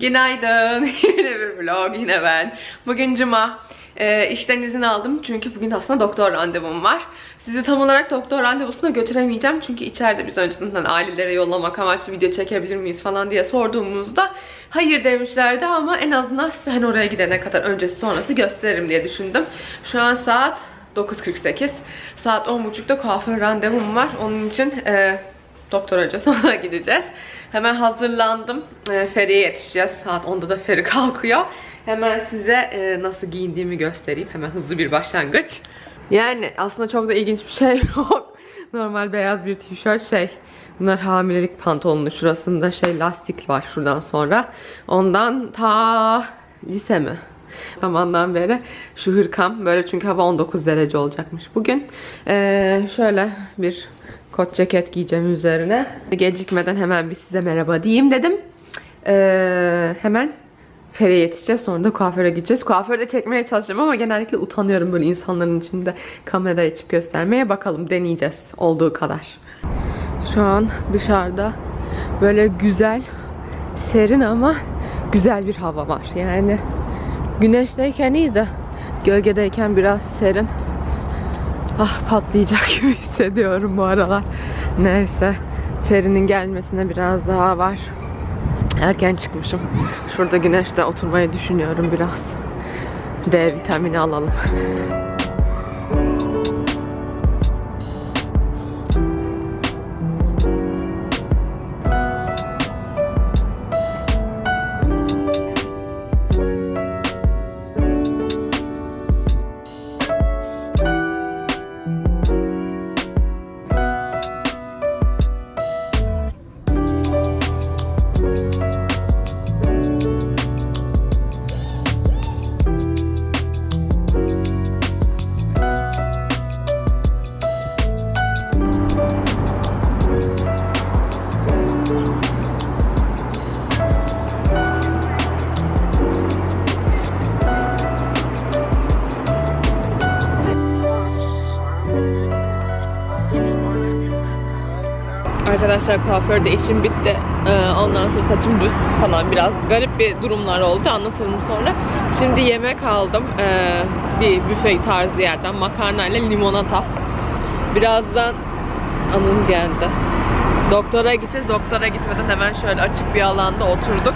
Günaydın. yine bir vlog, yine ben. Bugün cuma. Ee, işten izin aldım çünkü bugün aslında doktor randevum var. Sizi tam olarak doktor randevusuna götüremeyeceğim çünkü içeride biz önceden ailelere yollamak amaçlı video çekebilir miyiz falan diye sorduğumuzda hayır demişlerdi ama en azından size hani oraya gidene kadar öncesi sonrası gösteririm diye düşündüm. Şu an saat 9.48. Saat 10.30'da kuaför randevum var. Onun için e, doktor önce sonra gideceğiz. Hemen hazırlandım. E, Feri'ye yetişeceğiz. Saat 10'da da Feri kalkıyor. Hemen size e, nasıl giyindiğimi göstereyim. Hemen hızlı bir başlangıç. Yani aslında çok da ilginç bir şey yok. Normal beyaz bir tişört şey. Bunlar hamilelik pantolonu. Şurasında şey lastik var şuradan sonra. Ondan ta lise mi? zamandan beri şu hırkam böyle çünkü hava 19 derece olacakmış bugün. Ee, şöyle bir kot ceket giyeceğim üzerine. Gecikmeden hemen bir size merhaba diyeyim dedim. Ee, hemen Feri'ye yetişeceğiz. Sonra da kuaföre gideceğiz. Kuaförde çekmeye çalışacağım ama genellikle utanıyorum böyle insanların içinde kamera açıp göstermeye. Bakalım deneyeceğiz olduğu kadar. Şu an dışarıda böyle güzel, serin ama güzel bir hava var. Yani güneşteyken iyi de gölgedeyken biraz serin. Ah patlayacak gibi hissediyorum bu aralar. Neyse. Feri'nin gelmesine biraz daha var. Erken çıkmışım. Şurada güneşte oturmayı düşünüyorum biraz. D vitamini alalım. Arkadaşlar kuaförde işim bitti. Ee, ondan sonra saçım düz falan biraz garip bir durumlar oldu. Anlatırım sonra. Şimdi yemek aldım. Ee, bir büfe tarzı yerden makarna ile limonata. Birazdan anım geldi. Doktora gideceğiz. Doktora gitmeden hemen şöyle açık bir alanda oturduk.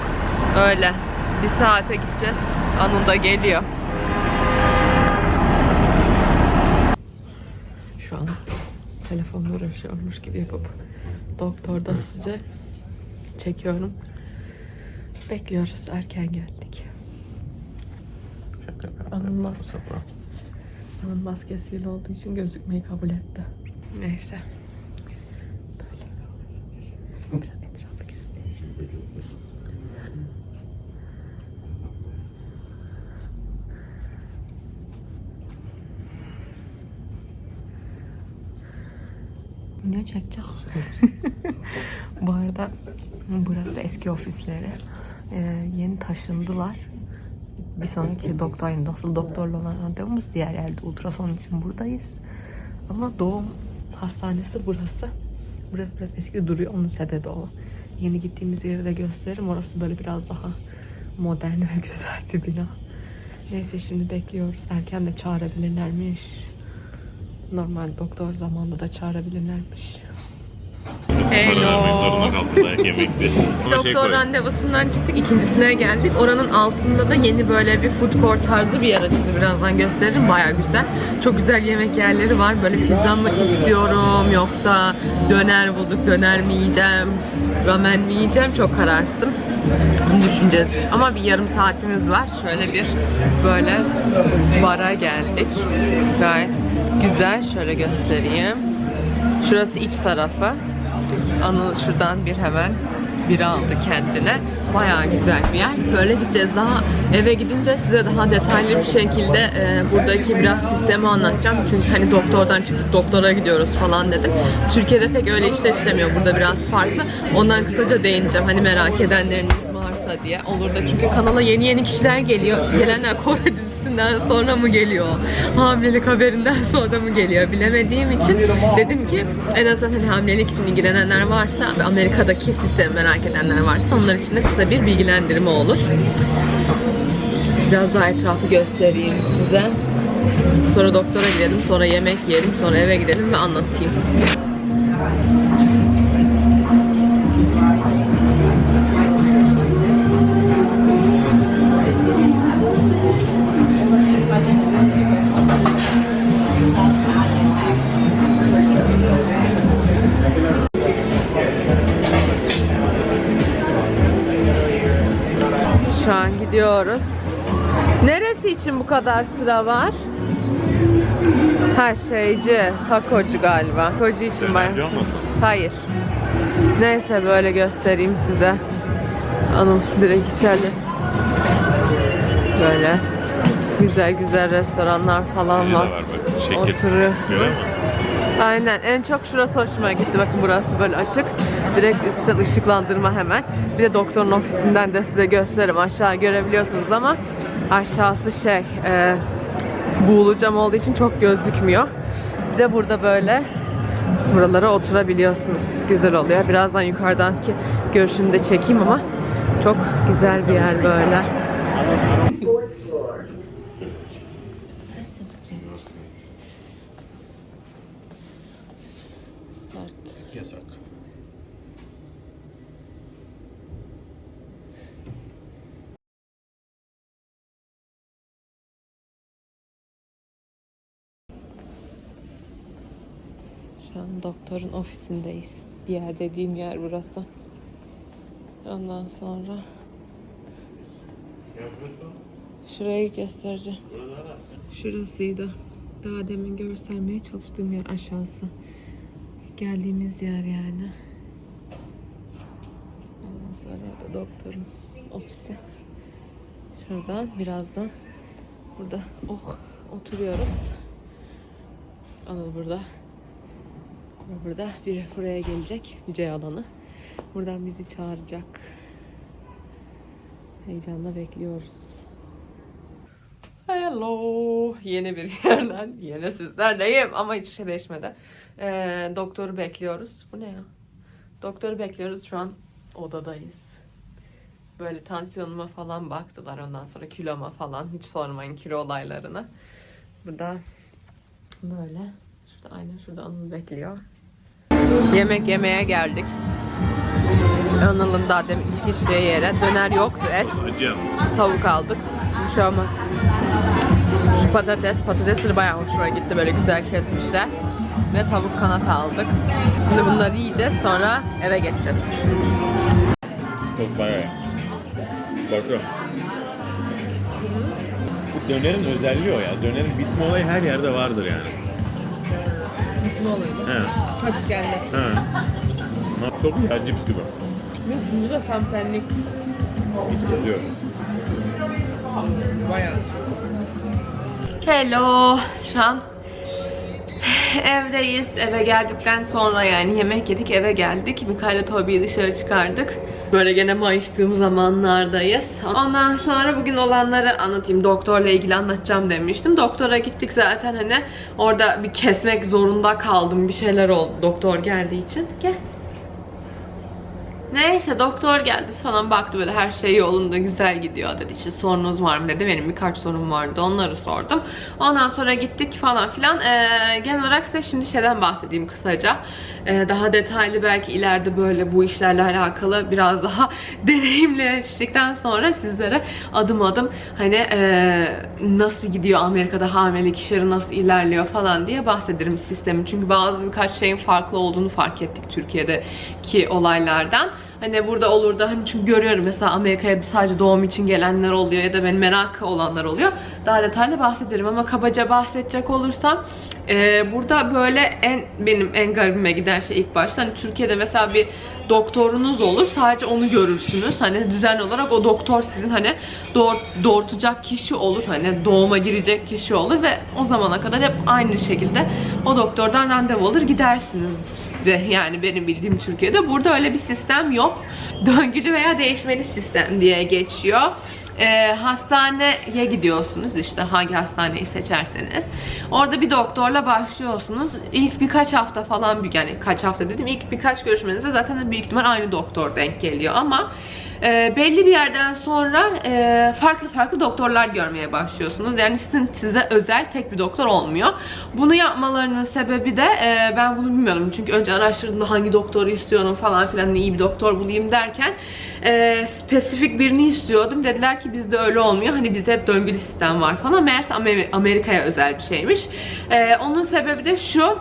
Öyle. Bir saate gideceğiz. Anıl da geliyor. Şu an telefonla uğraşıyormuş gibi yapıp doktorda size çekiyorum. Bekliyoruz. Erken geldik. Anın, mas Anın maskesiyle olduğu için gözükmeyi kabul etti. Neyse. Ne çekeceğim? Bu arada burası eski ofisleri. Ee, yeni taşındılar. Bir sonraki doktor, yani nasıl doktorla olan randevumuz diğer yerde ultrason için buradayız. Ama doğum hastanesi burası. Burası biraz eski duruyor. Onun sebebi o. Yeni gittiğimiz yeri de gösteririm. Orası böyle biraz daha modern ve güzel bir bina. Neyse şimdi bekliyoruz. Erken de çağırabilirlermiş. Normal doktor zamanında da çağırabilirlermiş. Hello. Doktor randevusundan çıktık ikincisine geldik. Oranın altında da yeni böyle bir food court tarzı bir yer açıldı. Birazdan gösteririm. Baya güzel. Çok güzel yemek yerleri var. Böyle pizza mı istiyorum yoksa döner bulduk. Döner mi yiyeceğim? Ramen mi yiyeceğim? Çok kararsızım. Bunu düşüneceğiz. Ama bir yarım saatimiz var. Şöyle bir böyle bara geldik. Gayet güzel. Şöyle göstereyim. Şurası iç tarafı. Anıl şuradan bir hemen biri aldı kendine. Bayağı güzel bir yer. Böyle gideceğiz. Daha eve gidince size daha detaylı bir şekilde e, buradaki biraz sistemi anlatacağım. Çünkü hani doktordan çıktık doktora gidiyoruz falan dedim. Türkiye'de pek öyle işler işlemiyor. Burada biraz farklı. Ondan kısaca değineceğim. Hani merak edenleriniz varsa diye. Olur da çünkü kanala yeni yeni kişiler geliyor. Gelenler Kore döngüsünden sonra mı geliyor? Hamilelik haberinden sonra mı geliyor? Bilemediğim için dedim ki en azından hani hamilelik için ilgilenenler varsa Amerika'daki sistemi merak edenler varsa onlar için de kısa bir bilgilendirme olur. Biraz daha etrafı göstereyim size. Sonra doktora gidelim, sonra yemek yiyelim, sonra eve gidelim ve anlatayım. Gidiyoruz. Neresi için bu kadar sıra var? Ha şeyci, takocu galiba. Takocu için olmasın? Hayır. Neyse böyle göstereyim size. Anıl direkt içeride. Böyle güzel güzel restoranlar falan de var. var Oturuyorsunuz. Aynen. En çok şurası hoşuma gitti. Bakın burası böyle açık. Direkt üstten ışıklandırma hemen. Bir de doktorun ofisinden de size gösteririm. Aşağı görebiliyorsunuz ama aşağısı şey e, buğulu cam olduğu için çok gözükmüyor. Bir de burada böyle buralara oturabiliyorsunuz. Güzel oluyor. Birazdan yukarıdanki görüşünü de çekeyim ama çok güzel bir yer böyle. Yasak. Şu an doktorun ofisindeyiz. Diğer dediğim yer burası. Ondan sonra şurayı göstereceğim. Şurasıydı. Daha demin göstermeye çalıştığım yer aşağısı. Geldiğimiz yer yani. Ondan sonra orada doktorun ofisi. Şuradan birazdan burada oh oturuyoruz. Anıl burada. Burada biri buraya gelecek. C alanı. Buradan bizi çağıracak. Heyecanla bekliyoruz. Hello. Yeni bir yerden. Yine sizlerleyim ama hiçbir şey değişmedi. Ee, doktoru bekliyoruz. Bu ne ya? Doktoru bekliyoruz. Şu an odadayız. Böyle tansiyonuma falan baktılar. Ondan sonra kiloma falan. Hiç sormayın kilo olaylarını. Burada böyle. Şurada aynen şurada Anıl bekliyor. Yemek yemeye geldik. Anıl'ın daha demin içki içtiği yere. Döner yoktu et. Tavuk aldık. Bir şey olmaz. Şu patates, patatesleri bayağı hoşuma gitti. Böyle güzel kesmişler. Ve tavuk kanat aldık. Şimdi bunları yiyeceğiz. Sonra eve geçeceğiz. Çok bayağı. Korkuyorum. Bu dönerin özelliği o ya. Dönerin bitme olayı her yerde vardır yani. Bitme olayı. He. Hadi gelmez. He. Çok ya cips gibi. Bu da samsenlik. Hiç yok. Bayağı. Hello. Şu an evdeyiz. Eve geldikten sonra yani yemek yedik eve geldik. Mikail'le Toby'yi dışarı çıkardık. Böyle gene mayıştığım zamanlardayız. Ondan sonra bugün olanları anlatayım. Doktorla ilgili anlatacağım demiştim. Doktora gittik zaten hani orada bir kesmek zorunda kaldım. Bir şeyler oldu doktor geldiği için. Gel. Neyse doktor geldi falan baktı böyle her şey yolunda güzel gidiyor dedi. İşte sorunuz var mı dedi benim birkaç sorun vardı onları sordum. Ondan sonra gittik falan filan. Ee, genel olarak size şimdi şeyden bahsedeyim kısaca. Ee, daha detaylı belki ileride böyle bu işlerle alakalı biraz daha deneyimleştikten sonra sizlere adım adım hani ee, nasıl gidiyor Amerika'da hamilelik işleri nasıl ilerliyor falan diye bahsederim sistemin çünkü bazı birkaç şeyin farklı olduğunu fark ettik Türkiye'deki olaylardan Hani burada olur da hani çünkü görüyorum mesela Amerika'ya sadece doğum için gelenler oluyor ya da benim merak olanlar oluyor. Daha detaylı bahsederim ama kabaca bahsedecek olursam e, burada böyle en benim en garibime giden şey ilk başta hani Türkiye'de mesela bir doktorunuz olur sadece onu görürsünüz hani düzenli olarak o doktor sizin hani doğur, doğurtacak kişi olur hani doğuma girecek kişi olur ve o zamana kadar hep aynı şekilde o doktordan randevu alır gidersiniz de yani benim bildiğim Türkiye'de burada öyle bir sistem yok. Döngülü veya değişmeli sistem diye geçiyor. E, hastaneye gidiyorsunuz işte hangi hastaneyi seçerseniz. Orada bir doktorla başlıyorsunuz. İlk birkaç hafta falan yani kaç hafta dedim ilk birkaç görüşmenizde zaten büyük ihtimal aynı doktor denk geliyor ama e, belli bir yerden sonra e, farklı farklı doktorlar görmeye başlıyorsunuz. Yani sizin size özel tek bir doktor olmuyor. Bunu yapmalarının sebebi de e, ben bunu bilmiyorum. Çünkü önce araştırdığımda hangi doktoru istiyorum falan filan iyi bir doktor bulayım derken e, spesifik birini istiyordum. Dediler ki bizde öyle olmuyor. Hani bizde hep döngülü sistem var falan. Meğerse Amer- Amerika'ya özel bir şeymiş. E, onun sebebi de şu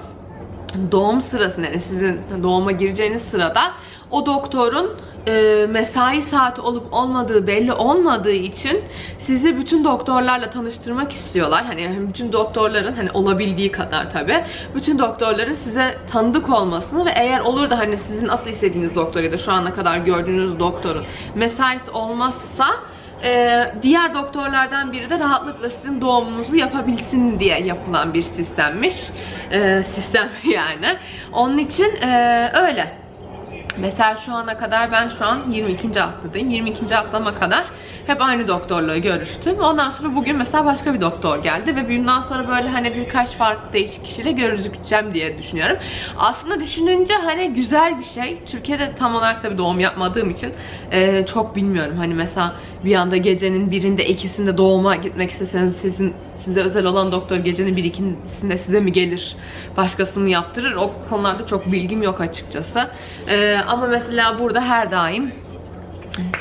doğum sırasında yani sizin doğuma gireceğiniz sırada o doktorun e, mesai saati olup olmadığı belli olmadığı için sizi bütün doktorlarla tanıştırmak istiyorlar. Hani bütün doktorların hani olabildiği kadar tabi bütün doktorların size tanıdık olmasını ve eğer olur da hani sizin asıl istediğiniz doktor ya da şu ana kadar gördüğünüz doktorun mesaisi olmazsa ee, diğer doktorlardan biri de rahatlıkla sizin doğumunuzu yapabilsin diye yapılan bir sistemmiş. Ee, sistem yani. Onun için ee, öyle. Mesela şu ana kadar ben şu an 22. haftadayım. 22. haftama kadar hep aynı doktorla görüştüm. Ondan sonra bugün mesela başka bir doktor geldi ve bundan sonra böyle hani birkaç farklı değişik kişiyle görüşeceğim diye düşünüyorum. Aslında düşününce hani güzel bir şey. Türkiye'de tam olarak tabii doğum yapmadığım için eee, çok bilmiyorum. Hani mesela bir anda gecenin birinde ikisinde doğuma gitmek isteseniz sizin size özel olan doktor gecenin bir ikisinde size mi gelir başkasını yaptırır o konularda çok bilgim yok açıkçası Ee, ama mesela burada her daim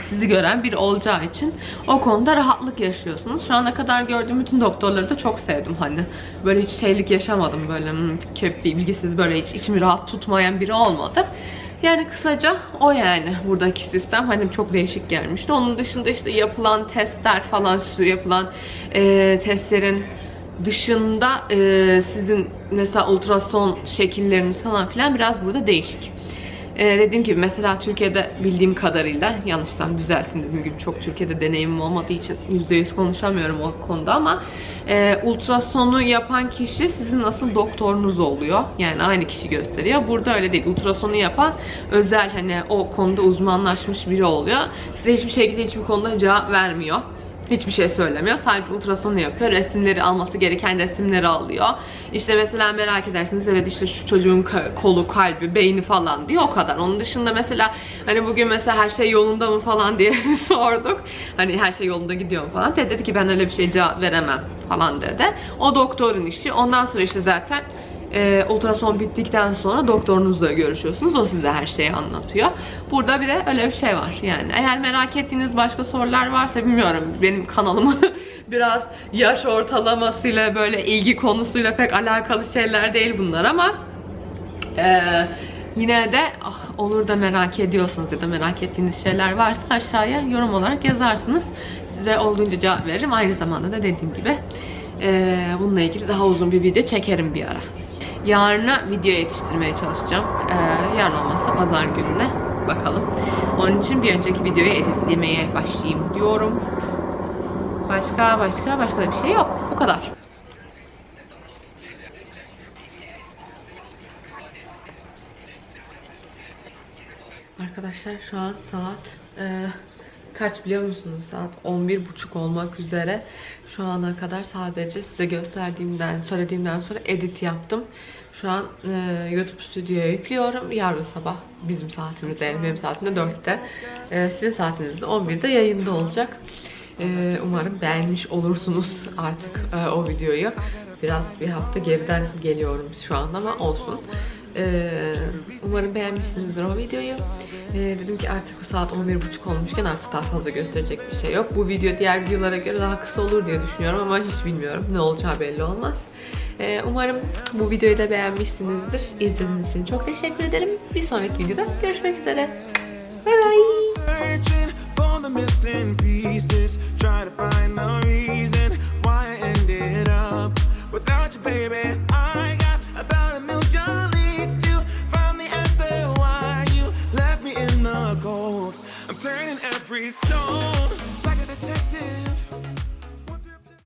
sizi gören biri olacağı için o konuda rahatlık yaşıyorsunuz. Şu ana kadar gördüğüm bütün doktorları da çok sevdim hani. Böyle hiç şeylik yaşamadım böyle hmm, köp bilgisiz böyle hiç içimi rahat tutmayan biri olmadı. Yani kısaca o yani buradaki sistem hani çok değişik gelmişti. Onun dışında işte yapılan testler falan sürü yapılan e, testlerin dışında e, sizin mesela ultrason şekilleriniz falan filan biraz burada değişik. Ee, dediğim gibi mesela Türkiye'de bildiğim kadarıyla yanlışsam düzeltin dediğim gibi çok Türkiye'de deneyimim olmadığı için %100 konuşamıyorum o konuda ama e, ultrasonu yapan kişi sizin asıl doktorunuz oluyor. Yani aynı kişi gösteriyor. Burada öyle değil. Ultrasonu yapan özel hani o konuda uzmanlaşmış biri oluyor. Size hiçbir şekilde hiçbir konuda cevap vermiyor. Hiçbir şey söylemiyor. Sadece ultrasonu yapıyor. Resimleri alması gereken resimleri alıyor. İşte mesela merak edersiniz evet işte şu çocuğun kolu, kalbi, beyni falan diyor o kadar. Onun dışında mesela hani bugün mesela her şey yolunda mı falan diye sorduk. Hani her şey yolunda gidiyor mu falan. Dedi, dedi ki ben öyle bir şey cevap veremem falan dedi. O doktorun işi. Ondan sonra işte zaten e, ultrason bittikten sonra doktorunuzla görüşüyorsunuz. O size her şeyi anlatıyor. Burada bir de öyle bir şey var. Yani eğer merak ettiğiniz başka sorular varsa bilmiyorum. Benim kanalımı biraz yaş ortalamasıyla böyle ilgi konusuyla pek alakalı şeyler değil bunlar ama e, yine de ah, olur da merak ediyorsanız ya da merak ettiğiniz şeyler varsa aşağıya yorum olarak yazarsınız. Size olduğunca cevap veririm. Aynı zamanda da dediğim gibi e, bununla ilgili daha uzun bir video çekerim bir ara. Yarına video yetiştirmeye çalışacağım. Ee, yarın olmazsa pazar gününe bakalım. Onun için bir önceki videoyu editlemeye başlayayım diyorum. Başka başka başka da bir şey yok. Bu kadar. Arkadaşlar şu an saat e, kaç biliyor musunuz? Saat 11.30 olmak üzere. Şu ana kadar sadece size gösterdiğimden, söylediğimden sonra edit yaptım. Şu an e, YouTube stüdyoya yüklüyorum. Yarın sabah bizim saatimizde, yani benim saatimde 4'te. E, sizin saatinizde 11'de yayında olacak. E, umarım beğenmiş olursunuz artık e, o videoyu. Biraz bir hafta geriden geliyorum şu an ama olsun. Ee, umarım beğenmişsinizdir o videoyu. Ee, dedim ki artık o saat 11.30 olmuşken artık daha fazla gösterecek bir şey yok. Bu video diğer videolara göre daha kısa olur diye düşünüyorum ama hiç bilmiyorum. Ne olacağı belli olmaz. Ee, umarım bu videoyu da beğenmişsinizdir. İzlediğiniz için çok teşekkür ederim. Bir sonraki videoda görüşmek üzere. Bye bye. Every stone